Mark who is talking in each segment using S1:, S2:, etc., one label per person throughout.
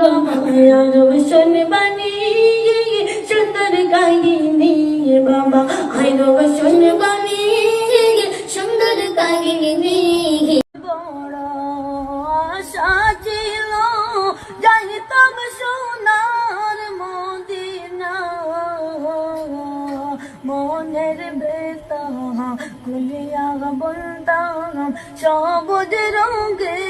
S1: বাবা রোশন বানি সুন্দর কাহিনী বাবা আই রোশন বানি সুন্দর কাহিনী মনের বেতা খুলিয়া বলতাম সবুজ রঙের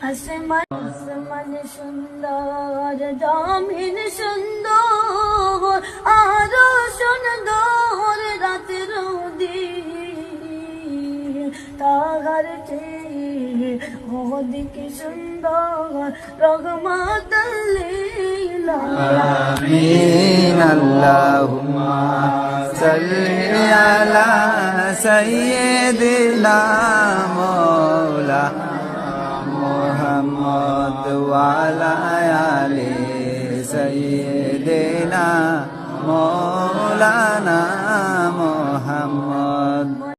S1: আসমান আসমান সুন্দর জমিন সুন্দর আরও সুন্দর রাতের তাহার ওদিকে সুন্দর
S2: রঘমাত আমিন, আল্লাহুম্মা সাল্লি আলা সাইয়্যিদিনা মাওলানা মোহাম্মদ ওয়ালায়ালে সৈয়দেনা মৌলানা মোহাম্মদ